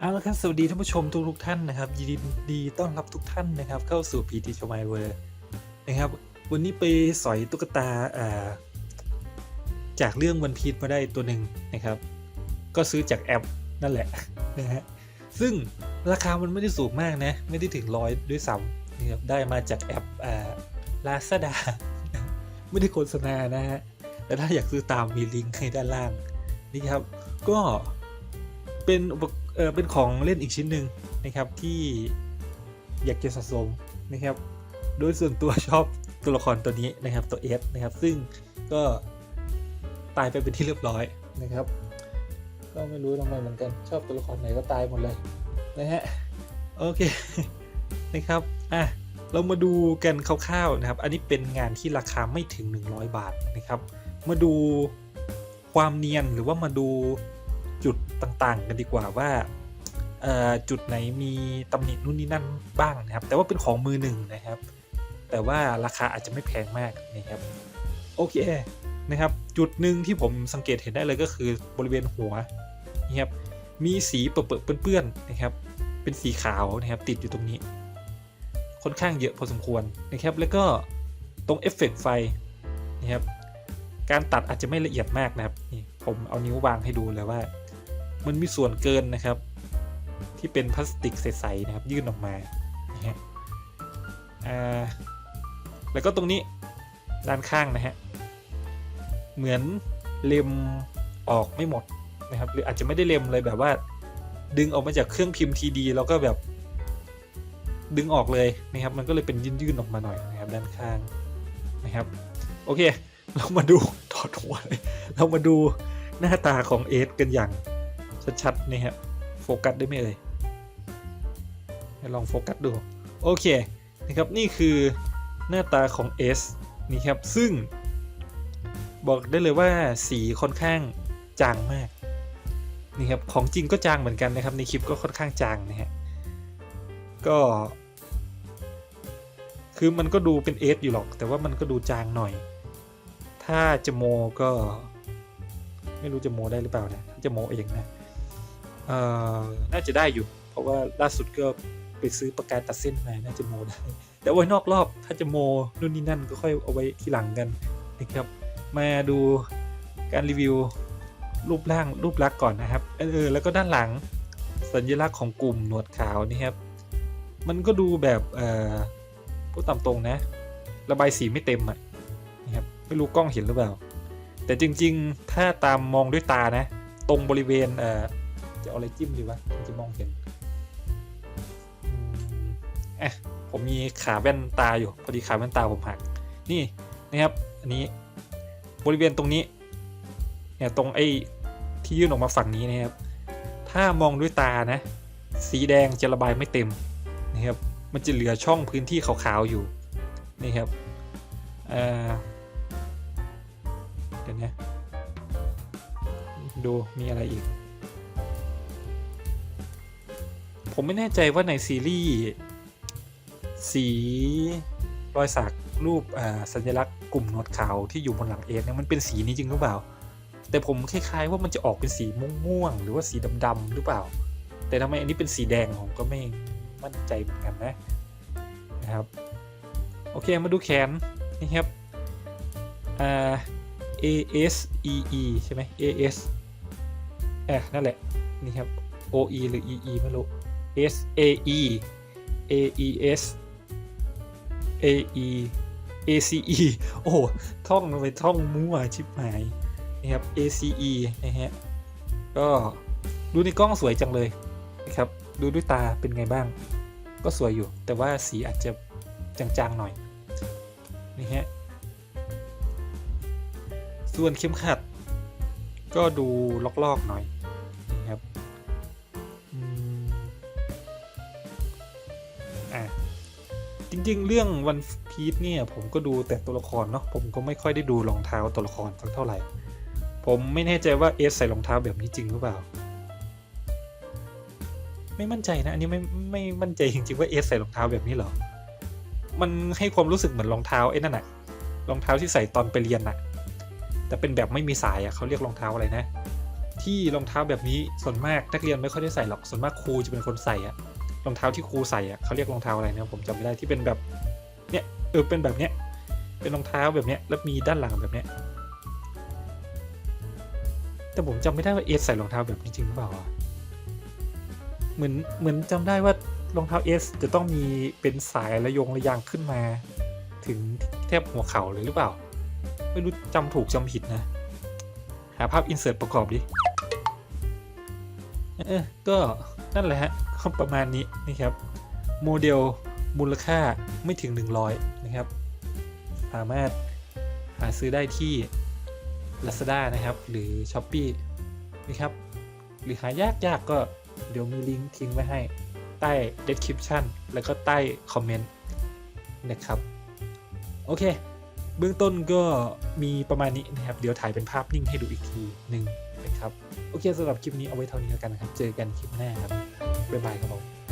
เอาละครับสวัสดีท่านผู้ชมทุกทุกท่านนะครับยินดีต้อนรับทุกท่านนะครับ เข้าสู่พีทีชมายเวอร์นะครับ วันนี้ไปสอยตุ๊กตาจากเรื่องวันพี e มาได้ตัวหนึ่งนะครับ ก็ซื้อจากแอปนั่นแหละนะฮะซึ่งราคามันไม่ได้สูงมากนะ ไม่ได้ถึงร้อยด้วยซ้ำนะครับได้มาจากแอปลาซาด้าไม่ได้โฆษณานะฮะแต่ถ้าอยากซื้อตามมีลิงก์ให้ด้านล่างนี่ครับ ก็เป็นอุปก เออเป็นของเล่นอีกชิ้นหนึ่งนะครับที่อยากจะสะสมนะครับ โดยส่วนตัวชอบตัวละครตัวนี้นะครับตัวเอสนะครับ ซึ่งก็ตายไปเป็นที่เรียบร้อยนะครับ ก็ไม่รู้ทำไมเหมือนกันชอบตัวละครไหนก็ตายหมดเลยนะฮะโอเคนะครับอะเรามาดูกันคร่าวๆนะครับ อันนี้เป็นงานที่ราคาไม่ถึง 100 บาทนะครับ มาดูความเนียนหรือว่ามาดู จุดต่างๆ กันดีกว่าว่าจุดไหนมีตำหนินู่นนี่นั่นบ้างนะครับ แต่ว่าเป็นของมือหนึ่งนะครับ แต่ว่าราคาอาจจะไม่แพงมากนะครับโอเคนะครับ จุดหนึ่งที่ผมสังเกตเห็นได้เลยก็คือบริเวณหัวนะครับมีสีเปื้อนเปื้อนๆนะครับ เป็นสีขาวนะครับติดอยู่ตรงนี้ ค่อนข้างเยอะพอสมควรนะครับ แล้วก็ตรงเอฟเฟกต์ไฟนะครับการตัดอาจจะไม่ละเอียดมากนะครับนี่ผมเอานิ้ววางให้ดูเลยว่า มันมีส่วนเกินนะครับ ที่เป็นพลาสติกใสๆนะครับ ยื่นออกมานะฮะแล้วก็ตรงนี้ด้านข้างนะฮะเหมือนเล็มออกไม่หมดนะครับหรืออาจจะไม่ได้เล็มเลยแบบว่า ดึงออกมาจากเครื่องพิมพ์ทีดีแล้วก็แบบ ดึงออกเลยนะครับ มันก็เลยเป็นยื่นๆออกมาหน่อยนะครับ ด้านข้างนะครับ โอเค เรามาดูถอดหัวเลยเรามาดูหน้าตาของเอสกันอย่าง ชัดๆนี่ฮะโฟกัสได้ไหมเอ่ยลองโฟกัสดู โอเคนะครับ นี่คือหน้าตาของ S นี่ครับ ซึ่งบอกได้เลยว่าสีค่อนข้างจางมากนี่ครับของจริงก็จางเหมือนกันนะครับในคลิปก็ค่อนข้างจางนะฮะก็ คือมันก็ดูเป็น S อยู่หรอก แต่ว่ามันก็ดูจางหน่อย ถ้าจะโมก็ ไม่รู้จะโมได้หรือเปล่านะถ้าจะโมเองนะ น่าจะได้อยู่ เพราะว่าล่าสุดก็ไปซื้อประกาตัดเส้นมาน่าจะโมได้ แต่ไว้นอกรอบถ้าจะโมนู่นนี่นั่นก็ค่อยเอาไว้ทีหลังกันนะครับ มาดูการรีวิวรูปร่างรูปลักษณ์ก่อนนะครับเออแล้วก็ด้านหลังสัญลักษณ์ของกลุ่มหนวดขาวนี่ครับ มันก็ดูแบบเอ่อพูดตามตรงนะ ระบายสีไม่เต็มอะนะครับไม่รู้กล้องเห็นหรือเปล่า แต่จริงๆ ถ้าตามมองด้วยตานะ ตรงบริเวณเอ่อ จะเอาอะไรจิ้มดีวะถึงจะมองเห็นอืมเอะผมมีขาแว่นตาอยู่ พอดีขาแว่นตาผมหัก นี่นะครับ อันนี้บริเวณตรงนี้ เนี่ยตรงไอ้ที่ยื่นออกมาฝั่งนี้นะครับ ถ้ามองด้วยตานะ สีแดงจะระบายไม่เต็มนะครับ มันจะเหลือช่องพื้นที่ขาวๆอยู่ นี่ครับอ่าเดี๋ยวนะดูมีอะไรอีก ผมไม่แน่ใจว่าในซีรีส์สีรอยสักรูปสัญลักษณ์กลุ่มนวดขาวที่อยู่บนหลังเอสเนี่ยมันเป็นสีนี้จริงหรือเปล่า แต่ผมคล้ายๆว่ามันจะออกเป็นสีม่วงๆหรือว่าสีดำๆหรือเปล่า แต่ทำไมอันนี้เป็นสีแดงผมก็ไม่มั่นใจเหมือนกันนะนะครับโอเคมาดูแขนนี่ครับ A S E E ใช่ไหม A S เออนั่นแหละนี่ครับ O E หรือ E E ไม่รู้ S A E A E S A E A C E โอ้โหท่องไปท่องมั่วชิบหายนี่ครับ A C E นะฮะก็ดูในกล้องสวยจังเลยนะครับดูด้วยตาเป็นไงบ้าง ก็สวยอยู่ แต่ว่าสีอาจจะจางๆหน่อยนี่ฮะส่วนเข็มขัด ก็ดูลอกๆหน่อย อะจริง ๆ เรื่องวันพีชเนี่ย ผมก็ดูแต่ตัวละครเนาะผมก็ไม่ค่อยได้ดูรองเท้าตัวละครสักเท่าไหร่ ผมไม่แน่ใจว่าเอสใส่รองเท้าแบบนี้จริงหรือเปล่า ไม่มั่นใจนะ อันนี้ไม่ไม่มั่นใจจริงๆว่าเอสใส่รองเท้าแบบนี้เหรอมันให้ความรู้สึกเหมือนรองเท้าไอ้นั่นอะรองเท้าที่ใส่ตอนไปเรียนอะแต่เป็นแบบไม่มีสายอะเขาเรียกรองเท้าอะไรนะ ที่ที่รองเท้าแบบนี้ส่วนมากนักเรียนไม่ค่อยได้ใส่หรอกส่วนมากครูจะเป็นคนใส่อะ รองเท้าที่ครูใส่อะเขาเรียกรองเท้าอะไรนะผมจำไม่ได้ที่เป็นแบบเนี้ยเออเป็นแบบเนี้ยเป็นรองเท้าแบบเนี้ยแล้วมีด้านหลังแบบเนี้ยแต่ผมจำไม่ได้ว่าเอสใส่รองเท้าแบบนี้จริงหรือเปล่าวะเหมือนเหมือนจำได้ว่ารองเท้าเอสจะต้องมีเป็นสายระยงระยางขึ้นมา ถึงแทบหัวเข่าเลยหรือเปล่า ไม่รู้จำถูกจำผิดนะ หาภาพอินเสิร์ตประกอบดิ เออก็นั่นแหละฮะก็ประมาณนี้นะครับ โมเดลมูลค่าไม่ถึง 100 นะครับ สามารถหาซื้อได้ที่ Lazada นะครับ หรือ s h อ p e e นะครับ หรือหายากยากก็เดี๋ยวมีลิงก์ทิ้งไว้ให้ใต้ description แล้วก็ใต้คอมเมนต์นะครับ โอเค เบื้องต้นก็มีประมาณนี้นะครับ เดี๋ยวถ่ายเป็นภาพนิ่งให้ดูอีกทีหนึ่งนะครับ โอเคสำหรับคลิปนี้เอาไว้เท่านี้แล้วกันนะครับ เจอกันคลิปหน้าครับ บ๊ายบายครับผม